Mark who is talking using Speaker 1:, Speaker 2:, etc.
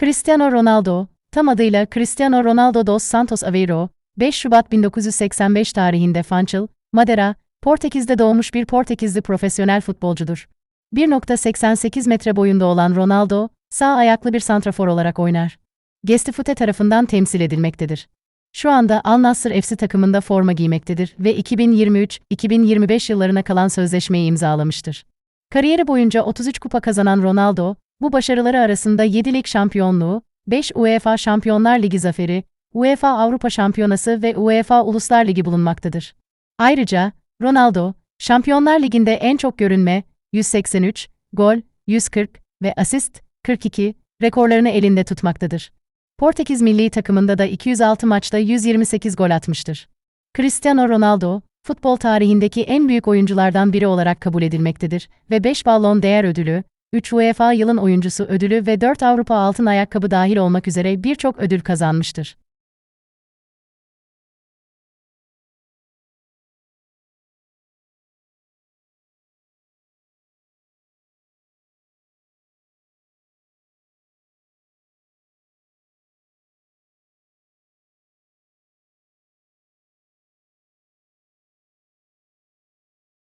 Speaker 1: Cristiano Ronaldo, tam adıyla Cristiano Ronaldo dos Santos Aveiro, 5 Şubat 1985 tarihinde Funchal, Madeira, Portekiz'de doğmuş bir Portekizli profesyonel futbolcudur. 1.88 metre boyunda olan Ronaldo, sağ ayaklı bir santrafor olarak oynar. Gestifute tarafından temsil edilmektedir. Şu anda Al Nassr FC takımında forma giymektedir ve 2023-2025 yıllarına kalan sözleşmeyi imzalamıştır. Kariyeri boyunca 33 kupa kazanan Ronaldo, bu başarıları arasında 7 lig şampiyonluğu, 5 UEFA Şampiyonlar Ligi zaferi, UEFA Avrupa Şampiyonası ve UEFA Uluslar Ligi bulunmaktadır. Ayrıca, Ronaldo, Şampiyonlar Ligi'nde en çok görünme, 183, gol, 140 ve asist, 42, rekorlarını elinde tutmaktadır. Portekiz milli takımında da 206 maçta 128 gol atmıştır. Cristiano Ronaldo, futbol tarihindeki en büyük oyunculardan biri olarak kabul edilmektedir ve 5 Ballon d'Or ödülü, 3 UEFA Yılın Oyuncusu ödülü ve 4 Avrupa Altın Ayakkabı dahil olmak üzere birçok ödül kazanmıştır.